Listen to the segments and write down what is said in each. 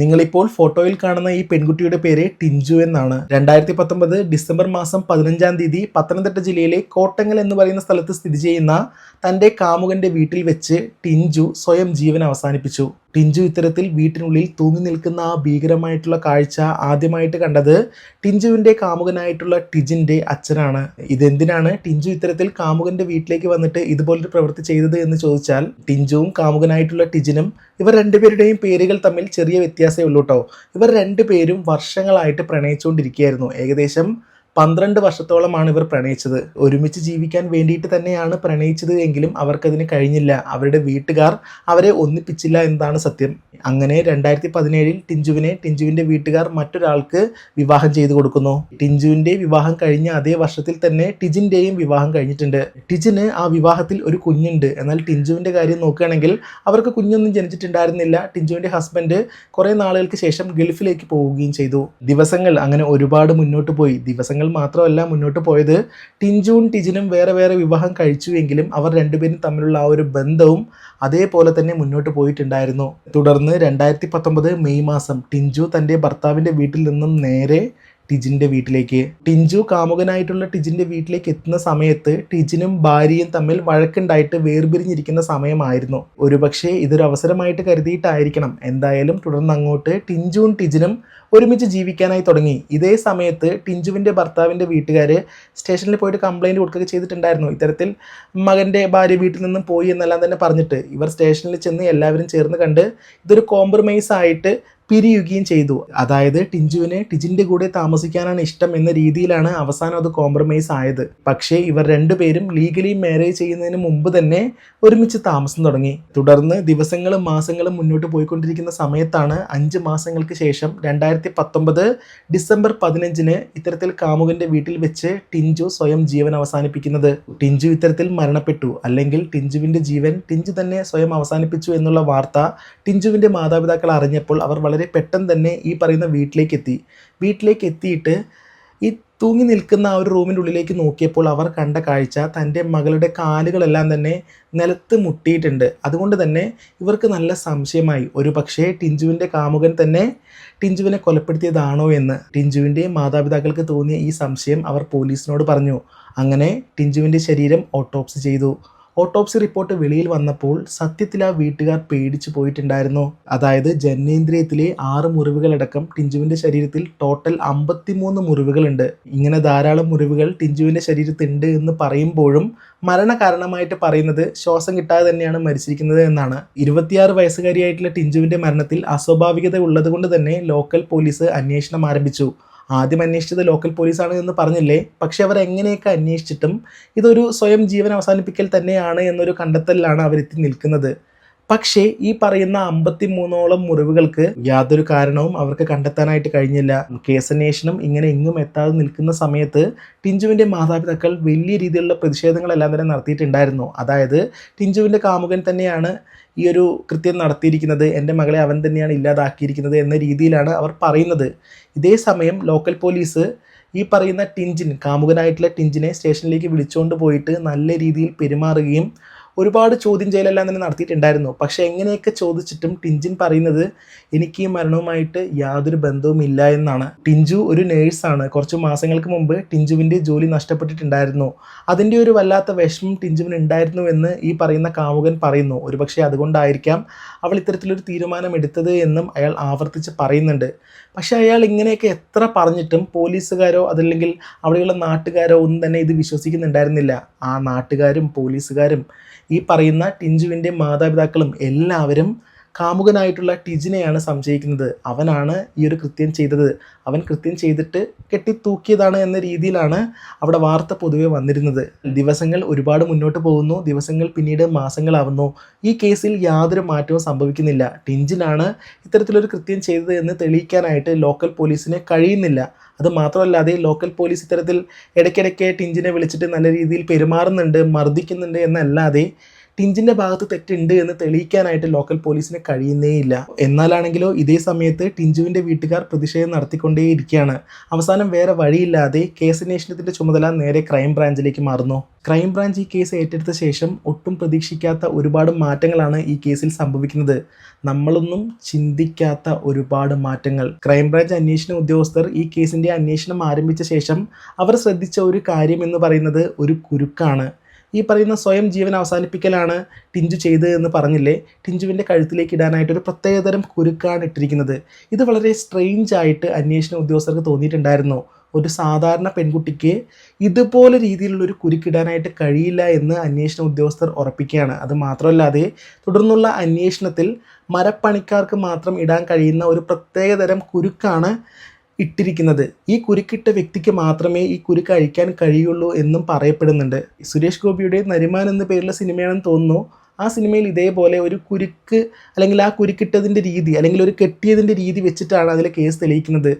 നിങ്ങളിപ്പോൾ ഫോട്ടോയിൽ കാണുന്ന ഈ പെൺകുട്ടിയുടെ പേര് ടിഞ്ചു എന്നാണ്. രണ്ടായിരത്തി പത്തൊമ്പത് ഡിസംബർ മാസം പതിനഞ്ചാം തീയതി പത്തനംതിട്ട ജില്ലയിലെ കോട്ടങ്ങൽ എന്ന് പറയുന്ന സ്ഥലത്ത് സ്ഥിതി ചെയ്യുന്ന തന്റെ കാമുകന്റെ വീട്ടിൽ വെച്ച് ടിഞ്ചു സ്വയം ജീവൻ അവസാനിപ്പിച്ചു. ടിഞ്ചു ഇത്തരത്തിൽ വീട്ടിനുള്ളിൽ തൂങ്ങി നിൽക്കുന്ന ആ ഭീകരമായിട്ടുള്ള കാഴ്ച ആദ്യമായിട്ട് കണ്ടത് ടിഞ്ചുവിന്റെ കാമുകനായിട്ടുള്ള ടിജിന്റെ അച്ഛനാണ്. ഇതെന്തിനാണ് ടിഞ്ചു ഇത്തരത്തിൽ കാമുകന്റെ വീട്ടിലേക്ക് വന്നിട്ട് ഇതുപോലൊരു പ്രവൃത്തി ചെയ്തത് എന്ന് ചോദിച്ചാൽ ടിഞ്ചുവും കാമുകനായിട്ടുള്ള ടിജിനും ഇവർ രണ്ടുപേരുടെയും പേരുകൾ തമ്മിൽ ചെറിയ വ്യത്യാസമേ ഉള്ളൂ കേട്ടോ ഇവർ രണ്ടുപേരും വർഷങ്ങളായിട്ട് പ്രണയിച്ചുകൊണ്ടിരിക്കുകയായിരുന്നു. ഏകദേശം പന്ത്രണ്ട് വർഷത്തോളമാണ് ഇവർ പ്രണയിച്ചത്. ഒരുമിച്ച് ജീവിക്കാൻ വേണ്ടിയിട്ട് തന്നെയാണ് പ്രണയിച്ചത് എങ്കിലും അവർക്കതിന് കഴിഞ്ഞില്ല. അവരുടെ വീട്ടുകാർ അവരെ ഒന്നിപ്പിച്ചില്ല എന്നതാണ് സത്യം. അങ്ങനെ രണ്ടായിരത്തി പതിനേഴിൽ ടിഞ്ചുവിനെ ടിഞ്ചുവിന്റെ വീട്ടുകാർ മറ്റൊരാൾക്ക് വിവാഹം ചെയ്തു കൊടുക്കുന്നു. ടിഞ്ചുവിന്റെ വിവാഹം കഴിഞ്ഞ അതേ വർഷത്തിൽ തന്നെ ടിജിന്റെയും വിവാഹം കഴിഞ്ഞിട്ടുണ്ട്. ടിജിന് ആ വിവാഹത്തിൽ ഒരു കുഞ്ഞുണ്ട്. എന്നാൽ ടിഞ്ചുവിന്റെ കാര്യം നോക്കുകയാണെങ്കിൽ അവർക്ക് കുഞ്ഞൊന്നും ജനിച്ചിട്ടുണ്ടായിരുന്നില്ല. ടിഞ്ചുവിന്റെ ഹസ്ബൻഡ് കുറേ നാളുകൾക്ക് ശേഷം ഗൾഫിലേക്ക് പോവുകയും ചെയ്തു. ദിവസങ്ങൾ അങ്ങനെ ഒരുപാട് മുന്നോട്ട് പോയി. ദിവസങ്ങൾ മാത്രമല്ല മുന്നോട്ട് പോയത്. ടിഞ്ചുവും ടിജിനും വേറെ വേറെ വിവാഹം കഴിച്ചുവെങ്കിലും അവർ രണ്ടുപേരും തമ്മിലുള്ള ആ ഒരു ബന്ധവും അതേപോലെ തന്നെ മുന്നോട്ട് പോയിട്ടുണ്ടായിരുന്നു. തുടർന്ന് രണ്ടായിരത്തി പത്തൊമ്പത് മെയ് മാസം ടിഞ്ചു തന്റെ ഭർത്താവിന്റെ വീട്ടിൽ നിന്നും നേരെ ടിജിന്റെ വീട്ടിലേക്ക്. ടിഞ്ചു കാമുകനായിട്ടുള്ള ടിജിന്റെ വീട്ടിലേക്ക് എത്തുന്ന സമയത്ത് ടിജിനും ഭാര്യയും തമ്മിൽ വഴക്കുണ്ടായിട്ട് വേർപിരിഞ്ഞിരിക്കുന്ന സമയമായിരുന്നു. ഒരുപക്ഷെ ഇതൊരു അവസരമായിട്ട് കരുതിയിട്ടായിരിക്കണം. എന്തായാലും തുടർന്ന് അങ്ങോട്ട് ടിഞ്ചുവും ടിജിനും ഒരുമിച്ച് ജീവിക്കാനായി തുടങ്ങി. ഇതേ സമയത്ത് ടിഞ്ചുവിന്റെ ഭർത്താവിന്റെ വീട്ടുകാർ സ്റ്റേഷനിൽ പോയിട്ട് കംപ്ലൈന്റ് കൊടുക്കുകയൊക്കെ ചെയ്തിട്ടുണ്ടായിരുന്നു. ഇത്തരത്തിൽ മകന്റെ ഭാര്യ വീട്ടിൽ നിന്നും പോയി എന്നെല്ലാം തന്നെ പറഞ്ഞിട്ട് ഇവർ സ്റ്റേഷനിൽ ചെന്ന് എല്ലാവരും ചേർന്ന് കണ്ട് ഇതൊരു കോംപ്രമൈസ് ആയിട്ട് പിരിയുകയും ചെയ്തു. അതായത് ടിഞ്ചുവിന് ടിജിന്റെ കൂടെ താമസിക്കാനാണ് ഇഷ്ടം എന്ന രീതിയിലാണ് അവസാനം അത് കോംപ്രമൈസ് ആയത്. പക്ഷേ ഇവർ രണ്ടുപേരും ലീഗലി മാരേജ് ചെയ്യുന്നതിന് മുമ്പ് തന്നെ ഒരുമിച്ച് താമസം തുടങ്ങി. തുടർന്ന് ദിവസങ്ങളും മാസങ്ങളും മുന്നോട്ട് പോയിക്കൊണ്ടിരിക്കുന്ന സമയത്താണ് അഞ്ച് മാസങ്ങൾക്ക് ശേഷം രണ്ടായിരത്തി പത്തൊമ്പത് ഡിസംബർ പതിനഞ്ചിന് ഇത്തരത്തിൽ കാമുകന്റെ വീട്ടിൽ വെച്ച് ടിഞ്ചു സ്വയം ജീവൻ അവസാനിപ്പിക്കുന്നത്. ടിഞ്ചു ഇത്തരത്തിൽ മരണപ്പെട്ടു. അല്ലെങ്കിൽ ടിഞ്ചുവിന്റെ ജീവൻ ടിഞ്ചു തന്നെ സ്വയം അവസാനിപ്പിച്ചു എന്നുള്ള വാർത്ത ടിഞ്ചുവിന്റെ മാതാപിതാക്കൾ അറിഞ്ഞപ്പോൾ അവർ വളരെ പെട്ടെന്ന് തന്നെ ഈ പറയുന്ന വീട്ടിലേക്ക് എത്തി വീട്ടിലേക്ക് എത്തിയിട്ട് ഈ തൂങ്ങി നിൽക്കുന്ന ആ ഒരു റൂമിന്റെ ഉള്ളിലേക്ക് നോക്കിയപ്പോൾ അവർ കണ്ട കാഴ്ച തന്റെ മകളുടെ കാലുകളെല്ലാം തന്നെ നിലത്ത് മുട്ടിയിട്ടുണ്ട്. അതുകൊണ്ട് തന്നെ ഇവർക്ക് നല്ല സംശയമായി. ഒരു പക്ഷേ ടിഞ്ചുവിന്റെ കാമുകൻ തന്നെ ടിഞ്ചുവിനെ കൊലപ്പെടുത്തിയതാണോ എന്ന്. ടിഞ്ചുവിന്റെയും മാതാപിതാക്കൾക്ക് തോന്നിയ ഈ സംശയം അവർ പോലീസിനോട് പറഞ്ഞു. അങ്ങനെ ടിഞ്ചുവിന്റെ ശരീരം ഓട്ടോപ്സി ചെയ്തു. ഓട്ടോപ്സി റിപ്പോർട്ട് വെളിയിൽ വന്നപ്പോൾ സത്യത്തിൽ ആ വീട്ടുകാർ പേടിച്ചു പോയിട്ടുണ്ടായിരുന്നു. അതായത് ജനനേന്ദ്രിയത്തിലെ ആറ് മുറിവുകളടക്കം ടിഞ്ചുവിന്റെ ശരീരത്തിൽ ടോട്ടൽ അമ്പത്തിമൂന്ന് മുറിവുകളുണ്ട്. ഇങ്ങനെ ധാരാളം മുറിവുകൾ ടിഞ്ചുവിന്റെ ശരീരത്തുണ്ട് എന്ന് പറയുമ്പോഴും മരണ കാരണമായിട്ട് പറയുന്നത് ശ്വാസം കിട്ടാതെ തന്നെയാണ് മരിച്ചിരിക്കുന്നത് എന്നാണ്. ഇരുപത്തിയാറ് വയസ്സുകാരിയായിട്ടുള്ള ടിഞ്ചുവിന്റെ മരണത്തിൽ അസ്വാഭാവികത ഉള്ളതുകൊണ്ട് തന്നെ ലോക്കൽ പോലീസ് അന്വേഷണം ആരംഭിച്ചു. ആദ്യം അന്വേഷിച്ചത് ലോക്കൽ പോലീസാണ് എന്ന് പറഞ്ഞില്ലേ? പക്ഷേ അവർ എങ്ങനെയൊക്കെ അന്വേഷിച്ചിട്ടും ഇതൊരു സ്വയം ജീവൻ അവസാനിപ്പിക്കൽ തന്നെയാണ് എന്നൊരു കണ്ടെത്തലിലാണ് അവരെത്തി നിൽക്കുന്നത്. പക്ഷേ ഈ പറയുന്ന അമ്പത്തി മൂന്നോളം മുറിവുകൾക്ക് യാതൊരു കാരണവും അവർക്ക് കണ്ടെത്താനായിട്ട് കഴിഞ്ഞില്ല. കേസന്വേഷണം ഇങ്ങനെ എങ്ങും എത്താതെ നിൽക്കുന്ന സമയത്ത് ടിഞ്ചുവിന്റെ മാതാപിതാക്കൾ വലിയ രീതിയിലുള്ള പ്രതിഷേധങ്ങളെല്ലാം തന്നെ നടത്തിയിട്ടുണ്ടായിരുന്നു. അതായത് ടിഞ്ചുവിന്റെ കാമുകൻ തന്നെയാണ് ഈ ഒരു കൃത്യം നടത്തിയിരിക്കുന്നത്. എന്റെ മകളെ അവൻ തന്നെയാണ് ഇല്ലാതാക്കിയിരിക്കുന്നത് എന്ന രീതിയിലാണ് അവർ പറയുന്നത്. ഇതേ സമയം ലോക്കൽ പോലീസ് ഈ പറയുന്ന ടിഞ്ചിൻ കാമുകനായിട്ടുള്ള ടിഞ്ചിനെ സ്റ്റേഷനിലേക്ക് വിളിച്ചുകൊണ്ട് പോയിട്ട് നല്ല രീതിയിൽ പെരുമാറുകയും ഒരുപാട് ചോദ്യം ചെയ്യലെല്ലാം തന്നെ നടത്തിയിട്ടുണ്ടായിരുന്നു. പക്ഷേ എങ്ങനെയൊക്കെ ചോദിച്ചിട്ടും ടിഞ്ചിൻ പറയുന്നത് എനിക്ക് ഈ മരണവുമായിട്ട് യാതൊരു ബന്ധവും ഇല്ല എന്നാണ്. ടിഞ്ചു ഒരു നേഴ്സാണ് കുറച്ച് മാസങ്ങൾക്ക് മുമ്പ് ടിഞ്ചുവിന്റെ ജോലി നഷ്ടപ്പെട്ടിട്ടുണ്ടായിരുന്നു. അതിന്റെ ഒരു വല്ലാത്ത വിഷമം ടിഞ്ചുവിന് ഉണ്ടായിരുന്നു എന്ന് ഈ പറയുന്ന കാമുകൻ പറയുന്നു. ഒരുപക്ഷെ അതുകൊണ്ടായിരിക്കാം അവൾ ഇത്തരത്തിലൊരു തീരുമാനം എടുത്തത് എന്നും അയാൾ ആവർത്തിച്ച് പറയുന്നുണ്ട്. പക്ഷെ അയാൾ ഇങ്ങനെയൊക്കെ എത്ര പറഞ്ഞിട്ടും പോലീസുകാരോ അതല്ലെങ്കിൽ അവിടെയുള്ള നാട്ടുകാരോ ഒന്നും തന്നെ ഇത് വിശ്വസിക്കുന്നുണ്ടായിരുന്നില്ല. ആ നാട്ടുകാരും പോലീസുകാരും ഈ പറയുന്ന ടിഞ്ചുവിന്റെ മാതാപിതാക്കളും എല്ലാവരും കാമുകനായിട്ടുള്ള ടിജിനെയാണ് സംശയിക്കുന്നത്. അവനാണ് ഈ ഒരു കൃത്യം ചെയ്തത്. അവൻ കൃത്യം ചെയ്തിട്ട് കെട്ടിത്തൂക്കിയതാണ് എന്ന രീതിയിലാണ് അവിടെ വാർത്ത പൊതുവെ വന്നിരുന്നത്. ദിവസങ്ങൾ ഒരുപാട് മുന്നോട്ട് പോകുന്നു. ദിവസങ്ങൾ പിന്നീട് മാസങ്ങളാവുന്നു. ഈ കേസിൽ യാതൊരു മാറ്റവും സംഭവിക്കുന്നില്ല. ടിഞ്ചിനാണ് ഇത്തരത്തിലൊരു കൃത്യം ചെയ്തത് എന്ന് തെളിയിക്കാനായിട്ട് ലോക്കൽ പോലീസിന് കഴിയുന്നില്ല. അത് മാത്രമല്ലാതെ ലോക്കൽ പോലീസ് ഇത്തരത്തിൽ ഇടയ്ക്കിടയ്ക്ക് ടിഞ്ചിനെ വിളിച്ചിട്ട് നല്ല രീതിയിൽ പെരുമാറുന്നുണ്ട് മർദ്ദിക്കുന്നുണ്ട് എന്നല്ലാതെ ടിഞ്ചിന്റെ ഭാഗത്ത് തെറ്റുണ്ട് എന്ന് തെളിയിക്കാനായിട്ട് ലോക്കൽ പോലീസിന് കഴിയുന്നേയില്ല. എന്നാലാണെങ്കിലോ ഇതേ സമയത്ത് ടിഞ്ചുവിന്റെ വീട്ടുകാർ പ്രതിഷേധം നടത്തിക്കൊണ്ടേയിരിക്കുകയാണ്. അവസാനം വേറെ വഴിയില്ലാതെ കേസ് അന്വേഷണത്തിന്റെ ചുമതല നേരെ ക്രൈം ബ്രാഞ്ചിലേക്ക് മാറുന്നു. ക്രൈം ബ്രാഞ്ച് ഈ കേസ് ഏറ്റെടുത്ത ശേഷം ഒട്ടും പ്രതീക്ഷിക്കാത്ത ഒരുപാട് മാറ്റങ്ങളാണ് ഈ കേസിൽ സംഭവിക്കുന്നത്. നമ്മളൊന്നും ചിന്തിക്കാത്ത ഒരുപാട് മാറ്റങ്ങൾ. ക്രൈംബ്രാഞ്ച് അന്വേഷണ ഉദ്യോഗസ്ഥർ ഈ കേസിന്റെ അന്വേഷണം ആരംഭിച്ച ശേഷം അവർ ശ്രദ്ധിച്ച ഒരു കാര്യം എന്ന് പറയുന്നത് ഒരു കുരുക്കാണ്. ഈ പറയുന്ന സ്വയം ജീവൻ അവസാനിപ്പിക്കലാണ് ടിഞ്ചു ചെയ്തത് എന്ന് പറഞ്ഞില്ലേ? ടിഞ്ചുവിന്റെ കഴുത്തിലേക്ക് ഇടാനായിട്ട് ഒരു പ്രത്യേകതരം കുരുക്കാണ് ഇട്ടിരിക്കുന്നത്. ഇത് വളരെ സ്ട്രെയിഞ്ച് ആയിട്ട് അന്വേഷണ ഉദ്യോഗസ്ഥർക്ക് തോന്നിയിട്ടുണ്ടായിരുന്നു. ഒരു സാധാരണ പെൺകുട്ടിക്ക് ഇതുപോലെ രീതിയിലുള്ള ഒരു കുരുക്കിടാനായിട്ട് കഴിയില്ല എന്ന് അന്വേഷണ ഉദ്യോഗസ്ഥർ ഉറപ്പിക്കുകയാണ്. അത് മാത്രമല്ലാതെ തുടർന്നുള്ള അന്വേഷണത്തിൽ മരപ്പണിക്കാർക്ക് മാത്രം ഇടാൻ കഴിയുന്ന ഒരു പ്രത്യേകതരം കുരുക്കാണ് ഇട്ടിരിക്കുന്നത്. ഈ കുരുക്കിട്ട വ്യക്തിക്ക് മാത്രമേ ഈ കുരുക്ക് അഴിക്കാൻ കഴിയുള്ളൂ എന്നും പറയപ്പെടുന്നുണ്ട്. സുരേഷ് ഗോപിയുടെ നരിമാൻ എന്ന പേരിലെ സിനിമയാണെന്ന് തോന്നുന്നു. ആ സിനിമയിൽ ഇതേപോലെ ഒരു കുരുക്ക് അല്ലെങ്കിൽ ആ കുരുക്കിട്ടതിന്റെ രീതി അല്ലെങ്കിൽ ഒരു കെട്ടിയതിന്റെ രീതി വെച്ചിട്ടാണ് അതിലെ കേസ് തെളിയിക്കുന്നത്.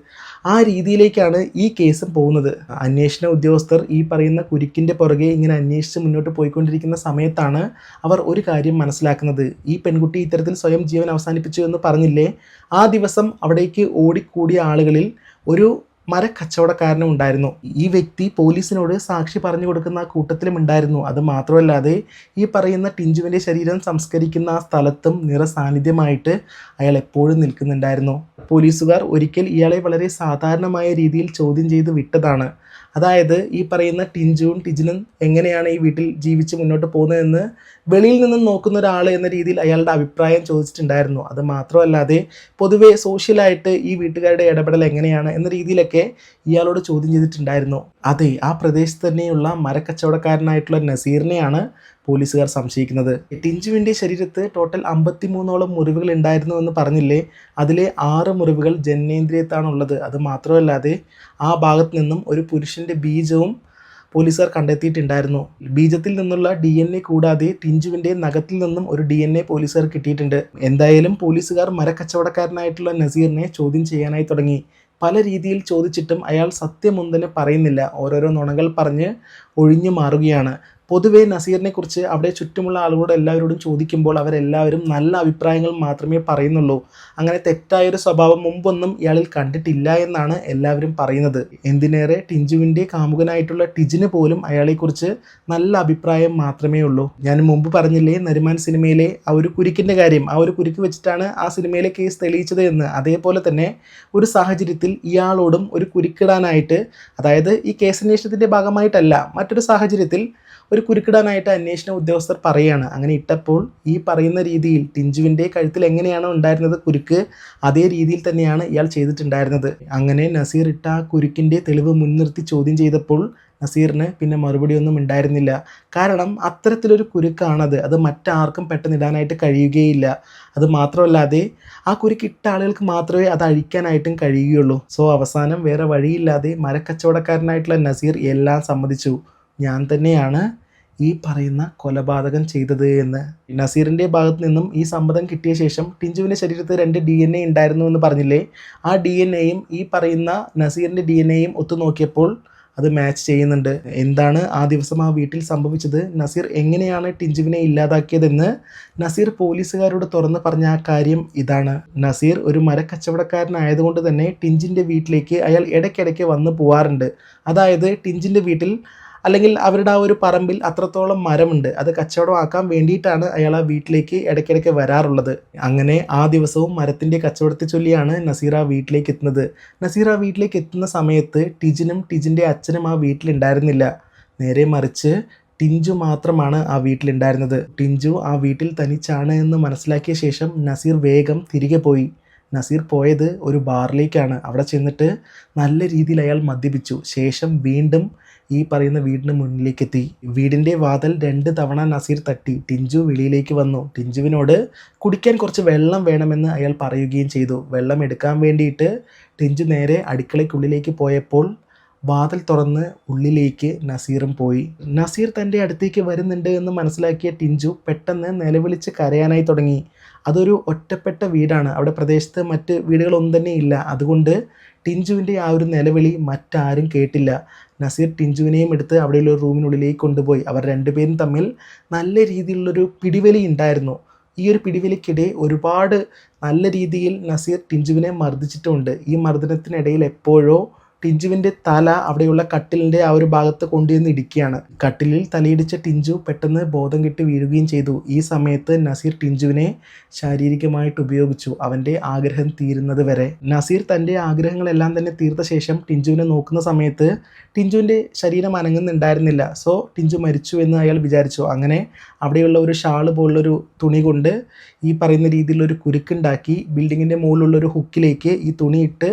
ആ രീതിയിലേക്കാണ് ഈ കേസും പോകുന്നത്. അന്വേഷണ ഉദ്യോഗസ്ഥർ ഈ പറയുന്ന കുരുക്കിന്റെ പുറകെ ഇങ്ങനെ അന്വേഷിച്ച് മുന്നോട്ട് പോയിക്കൊണ്ടിരിക്കുന്ന സമയത്താണ് അവർ ഒരു കാര്യം മനസ്സിലാക്കുന്നത്. ഈ പെൺകുട്ടി ഇത്തരത്തിൽ സ്വയം ജീവൻ അവസാനിപ്പിച്ചു എന്ന് പറഞ്ഞില്ലേ? ആ ദിവസം അവിടേക്ക് ഓടിക്കൂടിയ ആളുകളിൽ ഒരു മരക്കച്ചവടക്കാരനും ഉണ്ടായിരുന്നു ഈ വ്യക്തി പോലീസിനോട് സാക്ഷി പറഞ്ഞു കൊടുക്കുന്ന കൂട്ടത്തിലും ഉണ്ടായിരുന്നു. അത് മാത്രമല്ലാതെ ഈ പറയുന്ന ടിഞ്ചുവിന്റെ ശരീരം സംസ്കരിക്കുന്ന ആ സ്ഥലത്തും നിറ സാന്നിധ്യമായിട്ട് അയാൾ എപ്പോഴും നിൽക്കുന്നുണ്ടായിരുന്നു. പോലീസുകാർ ഒരിക്കൽ ഇയാളെ വളരെ സാധാരണമായ രീതിയിൽ ചോദ്യം ചെയ്ത് വിട്ടതാണ്. അതായത് ഈ പറയുന്ന ടിഞ്ചുവും ടിജിനും എങ്ങനെയാണ് ഈ വീട്ടിൽ ജീവിച്ച് മുന്നോട്ട് പോകുന്നതെന്ന് വെളിയിൽ നിന്നും നോക്കുന്ന ഒരാൾ എന്ന രീതിയിൽ അയാളുടെ അഭിപ്രായം ചോദിച്ചിട്ടുണ്ടായിരുന്നു. അത് മാത്രമല്ലാതെ പൊതുവേ സോഷ്യലായിട്ട് ഈ വീട്ടുകാരുടെ ഇടപെടൽ എങ്ങനെയാണ് എന്ന രീതിയിലൊക്കെ ഇയാളോട് ചോദ്യം ചെയ്തിട്ടുണ്ടായിരുന്നു. അതെ ആ പ്രദേശത്ത് തന്നെയുള്ള മരക്കച്ചവടക്കാരനായിട്ടുള്ള നസീറിനെയാണ് പോലീസുകാർ സംശയിക്കുന്നത്. ടിഞ്ചുവിന്റെ ശരീരത്ത് ടോട്ടൽ അമ്പത്തി മൂന്നോളം മുറിവുകൾ ഉണ്ടായിരുന്നു എന്ന് പറഞ്ഞില്ലേ? അതിലെ ആറ് മുറിവുകൾ ജനനേന്ദ്രിയത്താണുള്ളത്. അത് മാത്രമല്ലാതെ ആ ഭാഗത്ത് നിന്നും ഒരു പുരുഷന്റെ ബീജവും പോലീസുകാർ കണ്ടെത്തിയിട്ടുണ്ടായിരുന്നു. ബീജത്തിൽ നിന്നുള്ള ഡി എൻ എ കൂടാതെ ടിഞ്ചുവിന്റെ നഖത്തിൽ നിന്നും ഒരു ഡി എൻ എ പോലീസുകാർ കിട്ടിയിട്ടുണ്ട്. എന്തായാലും പോലീസുകാർ മരക്കച്ചവടക്കാരനായിട്ടുള്ള നസീറിനെ ചോദ്യം ചെയ്യാനായി തുടങ്ങി. പല രീതിയിൽ ചോദിച്ചിട്ടും അയാൾ സത്യമൊന്നിനെ പറയുന്നില്ല. ഓരോരോ നുണകൾ പറഞ്ഞ് ഒഴിഞ്ഞു മാറുകയാണ്. പൊതുവേ നസീറിനെ കുറിച്ച് അവിടെ ചുറ്റുമുള്ള ആളുകളോട് എല്ലാവരോടും ചോദിക്കുമ്പോൾ അവരെല്ലാവരും നല്ല അഭിപ്രായങ്ങൾ മാത്രമേ പറയുന്നുള്ളൂ. അങ്ങനെ തെറ്റായൊരു സ്വഭാവം മുമ്പൊന്നും ഇയാളിൽ കണ്ടിട്ടില്ല എന്നാണ് എല്ലാവരും പറയുന്നത്. എന്തിനേറെ ടിഞ്ചുവിന്റെ കാമുകനായിട്ടുള്ള ടിജിന് പോലും അയാളെക്കുറിച്ച് നല്ല അഭിപ്രായം മാത്രമേ ഉള്ളൂ. ഞാൻ മുമ്പ് പറഞ്ഞില്ലേ നരിമാൻ സിനിമയിലെ ആ ഒരു കുരുക്കിന്റെ കാര്യം ആ ഒരു കുരുക്ക് വെച്ചിട്ടാണ് ആ സിനിമയിലെ കേസ് തെളിയിച്ചത് എന്ന്. അതേപോലെ തന്നെ ഒരു സാഹചര്യത്തിൽ ഇയാളോടും ഒരു കുരുക്കിടാനായിട്ട് അതായത് ഈ കേസന്വേഷണത്തിന്റെ ഭാഗമായിട്ടല്ല മറ്റൊരു സാഹചര്യത്തിൽ ഒരു കുരുക്കിടാനായിട്ട് അന്വേഷണ ഉദ്യോഗസ്ഥർ പറയുകയാണ്. അങ്ങനെ ഇട്ടപ്പോൾ ഈ പറയുന്ന രീതിയിൽ ടിഞ്ചുവിന്റെ കഴുത്തിൽ എങ്ങനെയാണോ ഉണ്ടായിരുന്നത് കുരുക്ക് അതേ രീതിയിൽ തന്നെയാണ് ഇയാൾ ചെയ്തിട്ടുണ്ടായിരുന്നത്. അങ്ങനെ നസീർ ഇട്ട ആ കുരുക്കിന്റെ തെളിവ് മുൻനിർത്തി ചോദ്യം ചെയ്തപ്പോൾ നസീറിന് പിന്നെ മറുപടിയൊന്നും ഉണ്ടായിരുന്നില്ല. കാരണം അത്തരത്തിലൊരു കുരുക്കാണത്. അത് മറ്റാർക്കും പെട്ടെന്നിടാനായിട്ട് കഴിയുകയില്ല. അത് മാത്രമല്ലാതെ ആ കുരുക്ക് ഇട്ട ആളുകൾക്ക് മാത്രമേ അത് അഴിക്കാനായിട്ടും കഴിയുകയുള്ളൂ. സോ അവസാനം വേറെ വഴിയില്ലാതെ മരക്കച്ചവടക്കാരനായിട്ടുള്ള നസീർ എല്ലാം സമ്മതിച്ചു. ഞാൻ തന്നെയാണ് ഈ പറയുന്ന കൊലപാതകം ചെയ്തത് എന്ന്. നസീറിന്റെ ഭാഗത്ത് നിന്നും ഈ സമ്മതം കിട്ടിയ ശേഷം ടിഞ്ചുവിന്റെ ശരീരത്തിൽ രണ്ട് ഡി എൻ എ ഉണ്ടായിരുന്നു എന്ന് പറഞ്ഞില്ലേ? ആ ഡി എൻ എയും ഈ പറയുന്ന നസീറിന്റെ ഡി എൻ എയും ഒത്തു നോക്കിയപ്പോൾ അത് മാച്ച് ചെയ്യുന്നുണ്ട്. എന്താണ് ആ ദിവസം ആ വീട്ടിൽ സംഭവിച്ചത്? നസീർ എങ്ങനെയാണ് ടിഞ്ചുവിനെ ഇല്ലാതാക്കിയതെന്ന് നസീർ പോലീസുകാരോട് തുറന്ന് പറഞ്ഞ ആ കാര്യം ഇതാണ്. നസീർ ഒരു മരക്കച്ചവടക്കാരനായതുകൊണ്ട് തന്നെ ടിഞ്ചിന്റെ വീട്ടിലേക്ക് അയാൾ ഇടയ്ക്കിടയ്ക്ക് വന്ന് പോവാറുണ്ട്. അതായത് ടിഞ്ചിന്റെ വീട്ടിൽ അല്ലെങ്കിൽ അവരുടെ ആ ഒരു പറമ്പിൽ അത്രത്തോളം മരമുണ്ട് അത് കച്ചവടമാക്കാൻ വേണ്ടിയിട്ടാണ് അയാൾ ആ വീട്ടിലേക്ക് ഇടയ്ക്കിടയ്ക്ക് വരാറുള്ളത്. അങ്ങനെ ആ ദിവസവും മരത്തിന്റെ കച്ചവടത്തെ ചൊല്ലിയാണ് നസീറ വീട്ടിലേക്ക് എത്തുന്നത്. നസീറ വീട്ടിലേക്ക് എത്തുന്ന സമയത്ത് ടിജിനും ടിജിന്റെ അച്ഛനും ആ വീട്ടിലുണ്ടായിരുന്നില്ല. നേരെ മറിച്ച് ടിഞ്ചു മാത്രമാണ് ആ വീട്ടിലുണ്ടായിരുന്നത്. ടിഞ്ചു ആ വീട്ടിൽ തനിച്ചാണ് എന്ന് മനസ്സിലാക്കിയ ശേഷം നസീർ വേഗം തിരികെ പോയി. നസീർ പോയത് ഒരു ബാറിലേക്കാണ്. അവിടെ ചെന്നിട്ട് നല്ല രീതിയിൽ അയാൾ മദ്യപിച്ചു. ശേഷം വീണ്ടും ഈ പറയുന്ന വീടിന് മുന്നിലേക്ക് എത്തി വീടിന്റെ വാതൽ രണ്ട് തവണ നസീർ തട്ടി. ടിഞ്ചു വെളിയിലേക്ക് വന്നു. ടിഞ്ചുവിനോട് കുടിക്കാൻ കുറച്ച് വെള്ളം വേണമെന്ന് അയാൾ പറയുകയും ചെയ്തു. വെള്ളം എടുക്കാൻ വേണ്ടിയിട്ട് ടിഞ്ചു നേരെ അടുക്കളയ്ക്കുള്ളിലേക്ക് പോയപ്പോൾ വാതിൽ തുറന്ന് ഉള്ളിലേക്ക് നസീറും പോയി. നസീർ തന്റെ അടുത്തേക്ക് വരുന്നുണ്ട് എന്ന് മനസ്സിലാക്കിയ ടിഞ്ചു പെട്ടെന്ന് നിലവിളിച്ച് കരയാനായി തുടങ്ങി. അതൊരു ഒറ്റപ്പെട്ട വീടാണ്. അവിടെ പ്രദേശത്ത് മറ്റ് വീടുകളൊന്നും തന്നെ ഇല്ല. അതുകൊണ്ട് ടിഞ്ചുവിന്റെ ആ ഒരു നിലവിളി മറ്റാരും കേട്ടില്ല. നസീർ ടിഞ്ചുവിനെയും എടുത്ത് അവിടെയുള്ള ഒരു റൂമിനുള്ളിലേക്ക് കൊണ്ടുപോയി. അവർ രണ്ടുപേരും തമ്മിൽ നല്ല രീതിയിലുള്ളൊരു പിടിവലി ഉണ്ടായിരുന്നു. ഈ ഒരു പിടിവലിക്കിടെ ഒരുപാട് നല്ല രീതിയിൽ നസീർ ടിഞ്ചുവിനെ മർദ്ദിച്ചിട്ടുമുണ്ട് ഈ മർദ്ദനത്തിനിടയിൽ എപ്പോഴോ ടിഞ്ചുവിന്റെ തല അവിടെയുള്ള കട്ടിലിന്റെ ആ ഒരു ഭാഗത്ത് കൊണ്ടുവന്ന് ഇടിക്കുകയാണ്. കട്ടിലിൽ തലയിടിച്ച ടിഞ്ചു പെട്ടെന്ന് ബോധം കെട്ട് വീഴുകയും ചെയ്തു. ഈ സമയത്ത് നസീർ ടിഞ്ചുവിനെ ശാരീരികമായിട്ട് ഉപയോഗിച്ചു. അവന്റെ ആഗ്രഹം തീരുന്നത് വരെ. നസീർ തന്റെ ആഗ്രഹങ്ങളെല്ലാം തന്നെ തീർത്ത ശേഷം ടിഞ്ചുവിനെ നോക്കുന്ന സമയത്ത് ടിഞ്ചുവിന്റെ ശരീരം അനങ്ങുന്നുണ്ടായിരുന്നില്ല. സോ ടിഞ്ചു മരിച്ചു എന്ന് അയാൾ വിചാരിച്ചു. അങ്ങനെ അവിടെയുള്ള ഒരു ഷാൾ പോലുള്ളൊരു തുണി കൊണ്ട് ഈ പറയുന്ന രീതിയിലൊരു കുരുക്കുണ്ടാക്കി ബിൽഡിങ്ങിന്റെ മുകളിലുള്ള ഒരു ഹുക്കിലേക്ക് ഈ തുണിയിട്ട്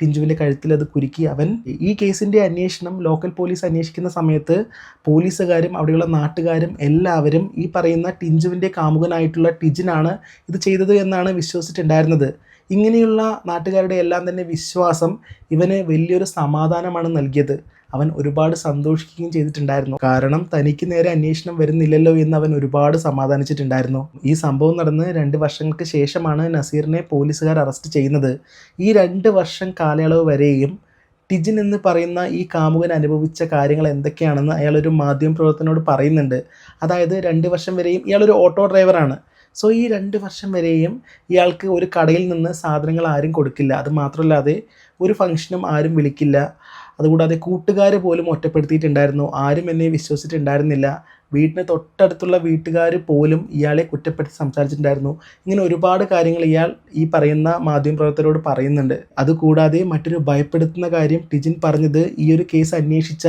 ടിഞ്ചുവിന്റെ കഴുത്തിൽ അത് കുരുക്കി അവൻ ഈ കേസിന്റെ അന്വേഷണം ലോക്കൽ പോലീസ് അന്വേഷിക്കുന്ന സമയത്ത് പോലീസുകാരും അവിടെയുള്ള നാട്ടുകാരും എല്ലാവരും ഈ പറയുന്ന ടിഞ്ചുവിന്റെ കാമുകനായിട്ടുള്ള ടിജിനാണ് ഇത് ചെയ്തത് എന്നാണ് വിശ്വസിച്ചിട്ടുണ്ടായിരുന്നത്. ഇങ്ങനെയുള്ള നാട്ടുകാരുടെ എല്ലാം തന്നെ വിശ്വാസം ഇവന് വലിയൊരു സമാധാനമാണ് നൽകിയത്. അവൻ ഒരുപാട് സന്തോഷിക്കുകയും ചെയ്തിട്ടുണ്ടായിരുന്നു. കാരണം തനിക്ക് നേരെ അന്വേഷണം വരുന്നില്ലല്ലോ എന്ന് അവൻ ഒരുപാട് സമാധാനിച്ചിട്ടുണ്ടായിരുന്നു. ഈ സംഭവം നടന്ന് രണ്ട് വർഷങ്ങൾക്ക് ശേഷമാണ് നസീറിനെ പോലീസുകാർ അറസ്റ്റ് ചെയ്യുന്നത്. ഈ രണ്ട് വർഷം കാലയളവ് വരെയും ടിജിൻ എന്ന് പറയുന്ന ഈ കാമുകൻ അനുഭവിച്ച കാര്യങ്ങൾ എന്തൊക്കെയാണെന്ന് അയാളൊരു മാധ്യമപ്രവർത്തനോട് പറയുന്നുണ്ട്. അതായത് രണ്ട് വർഷം വരെയും ഇയാളൊരു ഓട്ടോ ഡ്രൈവറാണ് സോ ഈ രണ്ട് വർഷം വരെയും ഇയാൾക്ക് ഒരു കടയിൽ നിന്ന് സാധനങ്ങൾ ആരും കൊടുക്കില്ല. അത് മാത്രമല്ലാതെ ഒരു ഫംഗ്ഷനും ആരും വിളിക്കില്ല. അതുകൂടാതെ കൂട്ടുകാർ പോലും ഒറ്റപ്പെടുത്തിയിട്ടുണ്ടായിരുന്നു. ആരും എന്നെ വിശ്വസിച്ചിട്ടുണ്ടായിരുന്നില്ല. വീടിന് തൊട്ടടുത്തുള്ള വീട്ടുകാർ പോലും ഇയാളെ കുറ്റപ്പെടുത്തി സംസാരിച്ചിട്ടുണ്ടായിരുന്നു. ഇങ്ങനെ ഒരുപാട് കാര്യങ്ങൾ ഇയാൾ ഈ പറയുന്ന മാധ്യമപ്രവർത്തകരോട് പറയുന്നുണ്ട്. അതുകൂടാതെ മറ്റൊരു ഭയപ്പെടുത്തുന്ന കാര്യം ടിജിൻ പറഞ്ഞത് ഈ ഒരു കേസ് അന്വേഷിച്ച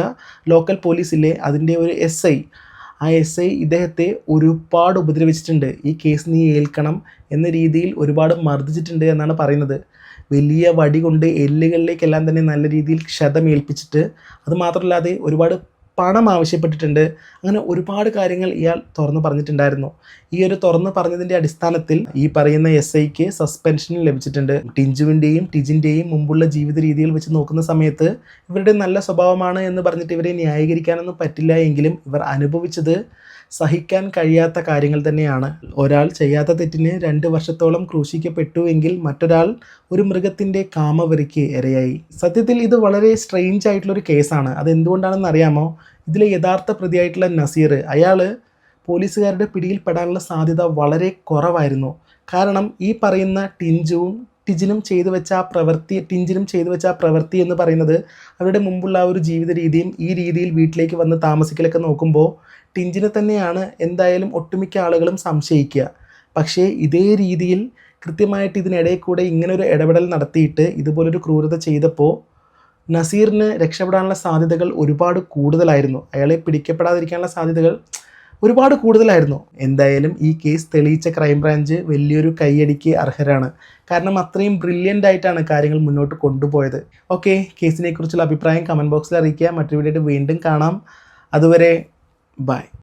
ലോക്കൽ പോലീസിലെ അതിന്റെ ഒരു എസ് ആ എസ് ഐ ഇദ്ദേഹത്തെ ഒരുപാട് ഉപദ്രവിച്ചിട്ടുണ്ട്. ഈ കേസ് നീ ഏൽക്കണം എന്ന രീതിയിൽ ഒരുപാട് മർദ്ദിച്ചിട്ടുണ്ട് എന്നാണ് പറയുന്നത്. വലിയ വടി കൊണ്ട് എല്ലുകളിലേക്കെല്ലാം തന്നെ നല്ല രീതിയിൽ ക്ഷതമേൽപ്പിച്ചിട്ട് അത് മാത്രമല്ലാതെ ഒരുപാട് പണം ആവശ്യപ്പെട്ടിട്ടുണ്ട്. അങ്ങനെ ഒരുപാട് കാര്യങ്ങൾ ഇയാൾ തുറന്നു പറഞ്ഞിട്ടുണ്ടായിരുന്നു. ഈ ഒരു തുറന്നു പറഞ്ഞതിന്റെ അടിസ്ഥാനത്തിൽ ഈ പറയുന്ന എസ് ഐക്ക് സസ്പെൻഷൻ ലഭിച്ചിട്ടുണ്ട്. ടിഞ്ചുവിന്റെയും ടിജിന്റെയും മുമ്പുള്ള ജീവിത രീതികൾ വെച്ച് നോക്കുന്ന സമയത്ത് ഇവരുടെ നല്ല സ്വഭാവമാണ് എന്ന് പറഞ്ഞിട്ട് ഇവരെ ന്യായീകരിക്കാനൊന്നും പറ്റില്ല എങ്കിലും ഇവർ അനുഭവിച്ചത് സഹിക്കാൻ കഴിയാത്ത കാര്യങ്ങൾ തന്നെയാണ്. ഒരാൾ ചെയ്യാത്ത തെറ്റിന് രണ്ട് വർഷത്തോളം ക്രൂശിക്കപ്പെട്ടു എങ്കിൽ മറ്റൊരാൾ ഒരു മൃഗത്തിന്റെ കാമവരിക്ക് ഇരയായി. സത്യത്തിൽ ഇത് വളരെ സ്ട്രെയിഞ്ച് ആയിട്ടുള്ളൊരു കേസാണ്. അത് എന്തുകൊണ്ടാണെന്ന് അറിയാമോ ഇതിലെ യഥാർത്ഥ പ്രതിയായിട്ടുള്ള നസീർ അയാൾ പോലീസുകാരുടെ പിടിയിൽപ്പെടാനുള്ള സാധ്യത വളരെ കുറവായിരുന്നു. കാരണം ഈ പറയുന്ന ടിഞ്ചുവും ടിജിനും ചെയ്തു വെച്ച ആ പ്രവൃത്തി ടിഞ്ചിനും ചെയ്തു വെച്ച ആ പ്രവൃത്തി എന്ന് പറയുന്നത് അവരുടെ മുമ്പുള്ള ആ ഒരു ജീവിത രീതിയും ഈ രീതിയിൽ വീട്ടിലേക്ക് വന്ന് താമസിക്കലൊക്കെ നോക്കുമ്പോൾ ടിഞ്ചിനെ തന്നെയാണ് എന്തായാലും ഒട്ടുമിക്ക ആളുകളും സംശയിക്കുക. പക്ഷേ ഇതേ രീതിയിൽ കൃത്യമായിട്ട് ഇതിനിടയിൽ കൂടെ ഇങ്ങനൊരു ഇടപെടൽ നടത്തിയിട്ട് ഇതുപോലൊരു ക്രൂരത ചെയ്തപ്പോൾ നസീറിന് രക്ഷപ്പെടാനുള്ള സാധ്യതകൾ ഒരുപാട് കൂടുതലായിരുന്നു. അയാളെ പിടിക്കപ്പെടാതിരിക്കാനുള്ള സാധ്യതകൾ ഒരുപാട് കൂടുതലായിരുന്നു. എന്തായാലും ഈ കേസ് തെളിയിച്ച ക്രൈംബ്രാഞ്ച് വലിയൊരു കൈയടിക്ക് അർഹരാണ്. കാരണം അത്രയും ബ്രില്യന്റ് ആയിട്ടാണ് കാര്യങ്ങൾ മുന്നോട്ട് കൊണ്ടുപോയത്. ഓക്കെ കേസിനെക്കുറിച്ചുള്ള അഭിപ്രായം കമന്റ് ബോക്സിൽ അറിയിക്കുക. മറ്റൊരു വീഡിയോ വീണ്ടും കാണാം. അതുവരെ Bye.